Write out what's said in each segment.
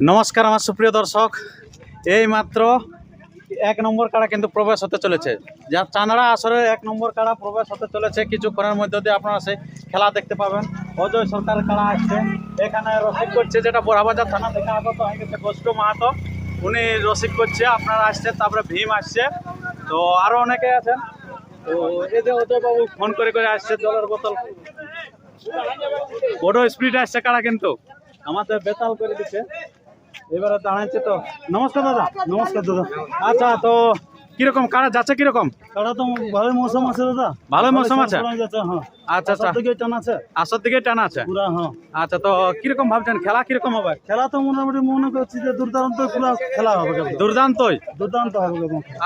নমস্কার আমার সুপ্রিয় দর্শক। এই মাত্র এক নম্বর কাড়া কিন্তু প্রবেশ হতে চলেছে। যা চাঁদড়া আসরে এক নম্বর কাড়া প্রবেশ হতে চলেছে। কিছুক্ষণের মধ্যে দিয়ে আপনারা সেই খেলা দেখতে পাবেন। অজয় সরকার কাড়া আসছে। এখানে রসিদ করছে যেটা বোরাবাজার থানা থেকে আগত হয়ে গেছে গোষ্ঠ মাহাতো। উনি রসিদ করছে, আপনারা আসছে তারপরে ভীম আসছে। তো আরও অনেকে আছেন। তো এই যে অজয়বাবু ফোন করে করে আসছে, জলের বোতল। বড় স্পিড আসছে কারা কিন্তু। আমাদের বেতাল করে দিচ্ছে। এবারে দাঁড়াচ্ছে তো। নমস্কার দাদা নমস্কার দাদা। আচ্ছা তো কীরকম কারা যাচ্ছে কীরকম? কাড়া তো ভালো মৌসুম আছে দাদা। ভালোই মৌসুম আছে? হ্যাঁ। আচ্ছা আচ্ছা। টান আছে। আসার দিকে টানা আছে? পুরা হ্যাঁ। আচ্ছা তো কীরকম ভাবছেন খেলা কীরকম হবে? খেলা তো মোটামুটি মনে করছি যে দুর্দান্ত পুরা খেলা হবে দুর্দান্তই? দুর্দান্ত হবে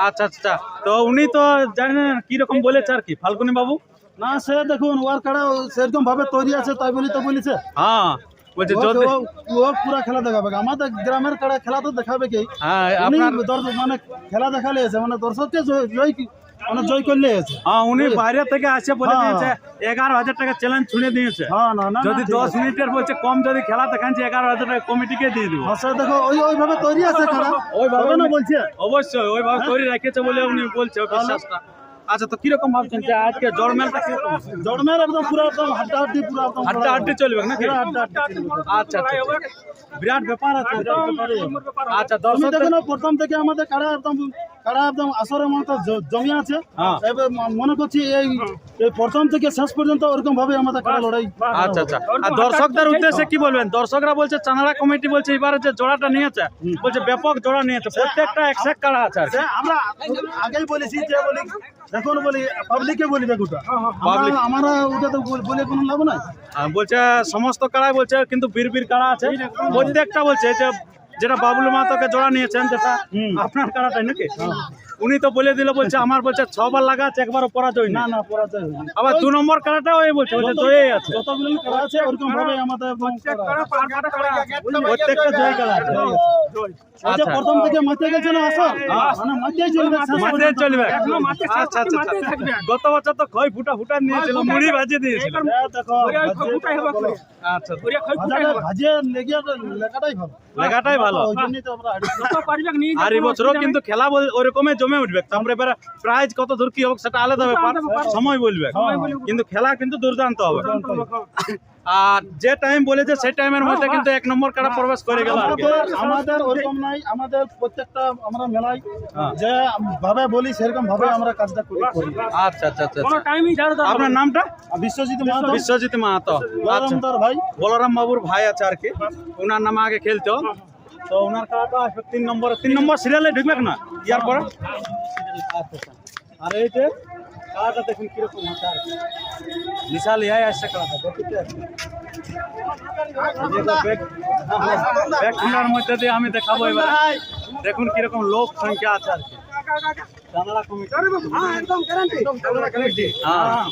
আচ্ছা আচ্ছা তো উনি তো জানেন কীরকম বলেছে আর কি ফাল্গুনি বাবু? না সে দেখুন ওর কাড়া সেরকম ভাবে তৈরি আছে তাই বলি তো বলেছে। হ্যাঁ। বলছে ও- যদি ও- ও খেলা দেখাবে। আমাদের গ্রামের কাড়া খেলা তো দেখাবে কি? হ্যাঁ উনি আপনার দর্শক মানে খেলা দেখালে এসে মানে দর্শককে জয়- জয় মানে জয় করলে এসে হ্যাঁ উনি বাইরে থেকে আসে বলে হ্যাঁ। দিয়েছে এগারো হাজার টাকা চ্যালেঞ্জ ছুঁড়ে দিয়েছে। হ্যাঁ না না না, যদি দশ। মিনিটের বলছে কম যদি খেলা দেখাচ্ছে এগারো হাজার টাকা কমিটিকে দিয়ে দিব। হ্যাঁ, দেখো ওই ওইভাবে তৈরি আছে খেলা। ওইভাবে ওইভাবে না বলছে? অবশ্যই ওইভাবে তৈরি রেখেছে বলে উনি বলছে বিশ্বাসটা। আচ্ছা তো কীরকম ভাবছেন যে আজকে জড় মেলটা কীরকম? হবে? একদম পুরো একদম হাড্ডা হাড্ডি পুরো একদম হাড্ডা হাড্ডি চলবে নাকি? পুরো হাড্ডা হাড্ডি চলবে। আচ্ছা আচ্ছা আচ্ছা। বিরাট ব্যাপার আছে আচ্ছা দর্শক দেখো না প্রথম থেকে আমাদের কাড়া একদম কাড়া একদম আসরের মতো জমি আছে। হ্যাঁ। এবার মনে করছি এই এই প্রথম থেকে শেষ পর্যন্ত ওরকম ভাবে আমাদের কাড়া লড়াই। আচ্ছা আচ্ছা। আর দর্শকদের উদ্দেশ্যে কি বলবেন? দর্শকরা বলছে চানাড়া কমিটি বলছে এবারে যে জোড়াটা নিয়েছে বলছে ব্যাপক জোড়া নিয়েছে। প্রত্যেকটা একশো কারা আছে আমরা আগেই বলেছি যে বলি দেখুন বলি পাবলিকে বলি দেখুটা Public- আমরা ওটা তো বলে কোনো লাভ নাই। বলছে সমস্ত কাড়াই বলছে কিন্তু বীর বীর কাড়া আছে? প্রত্যেকটা বলছে যে যেটা বাবুল মাতাকে জোড়া নিয়েছেন যেটা আপনার কারাটাই নাকি? উনি তো বলে দিল বলছে আমার বলছে ছবার লাগা আছে একবারও পরাজয় না না পরাজয়। আবার দু নম্বর কাড়াটাও এই বলছে বলছে জয়ই আছে। যতগুলো কাড়া আছে ওরকম ভাবে আমাদের একদম কাড়া আছে। প্রত্যেকটা জয়। কাড়া আছে আচ্ছা। প্রথম থেকে মাঠে গেছে না মানে মাঠেই চলবে মাঠে চলবে। আচ্ছা আচ্ছা আচ্ছা। গত বছর তো খই ফুটা ফুটা নিয়েছিল মুড়ি ভাজিয়ে দিয়েছিল। হ্যাঁ, দেখো ভাজে- আচ্ছা। ভাজাটা- লেগে লেখাটাই ভালো। লেখাটাই ভালো। আর এই বছরও কিন্তু খেলা বল- ওরকমই জমে উঠবে। তারপরে এবার প্রাইজ কত দূর কি হবে সেটা আলাদা ব্যাপার। সময় বলবে। কিন্তু খেলা কিন্তু দুর্দান্ত হবে। আর যে টাইম বলেছে সেই টাইমের মধ্যে কিন্তু এক নম্বর কারা প্রবেশ করে গেল আমাদের আমাদের ওরকম নাই। আমাদের প্রত্যেকটা আমরা মেলায় হ্যাঁ। যে ভাবে বলি সেরকম ভাবে আমরা কাজটা করি। আচ্ছা আচ্ছা আচ্ছা আচ্ছা। আপনার নামটা? বিশ্বজিৎ মাহাতো। বিশ্বজিৎ মাহাতো। আচ্ছা। বলরাম ভাই। বলরাম বাবুর ভাই আছে আর কি। ওনার নামে আগে খেলতো। তো ওনার কাটা তিন নম্বর তিন নম্বর সিরিয়ালে ঢুকবে না ইয়ার পরে। আর এই যে কালাটা দেখুন কীরকম আর বিশাল ইয়াই আসছে ব্যাগ খোলার মধ্যে দিয়ে আমি দেখাবো এবার। দেখুন কীরকম লোক সংখ্যা আছে আর কি। জানালা কমিটি। হ্যাঁ।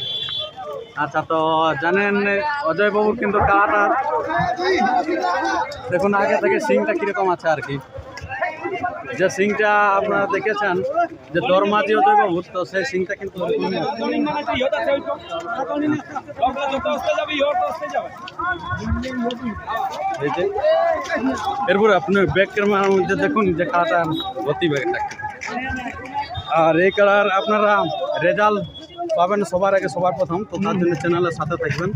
আচ্ছা তো জানেন অজয় বাবুর কিন্তু কালাটা দেখুন, আগে থেকে সিংটা কীরকম আছে আর কি। যে সিংটা আপনারা দেখেছেন, যে দরমাজি অজয় বাবুর তো সেই সিংটা কিন্তু এরপরে আপনি ব্যাক ক্যামেরার মধ্যে দেখুন, যে কালাটা গতি ব্যাগটা আর এই কালার আপনারা রেজাল্ট পাবেন সবার আগে সবার প্রথম। তো তার জন্য চ্যানেলের সাথে থাকবেন।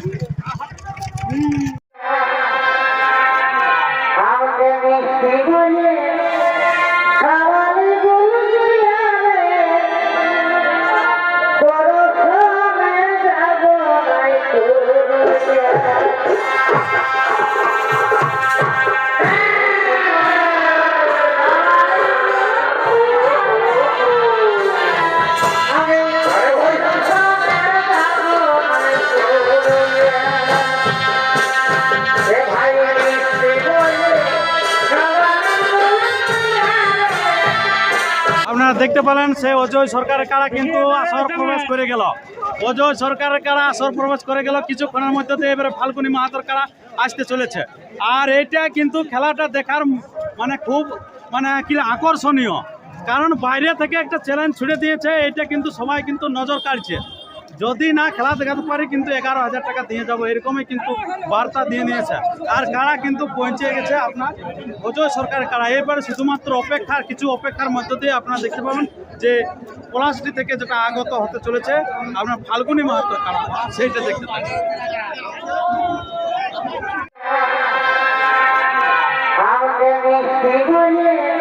আপনারা দেখতে পেলেন সে অজয় সরকারের কারা কিন্তু আসর প্রবেশ করে গেল। অজয় সরকারের কারা আসর প্রবেশ করে গেল, কিছুক্ষণের মধ্যে এবারে ফাল্গুনি মাহাতর কারা আসতে চলেছে। আর এটা কিন্তু খেলাটা দেখার মানে খুব মানে কি আকর্ষণীয়। কারণ বাইরে থেকে একটা চ্যালেঞ্জ ছুড়ে দিয়েছে, এটা কিন্তু সবাই কিন্তু নজর কাড়ছে। যদি না খেলা দেখাতে পারি, কিন্তু এগারো হাজার টাকা দিয়ে যাব। এরকমই কিন্তু বার্তা দিয়ে নিয়েছে। আর কারা কিন্তু পৌঁছে গেছে আপনার? অজয় সরকারের কারা? এবারে শুধুমাত্র অপেক্ষার, কিছু অপেক্ষার মধ্য দিয়ে আপনারা দেখতে পাবেন যে পলাশটি থেকে যেটা আগত হতে চলেছে, আপনার ফাল্গুনি মাহাত্ম কারা? সেইটা দেখতে পাবেন মিষ্টি গুলো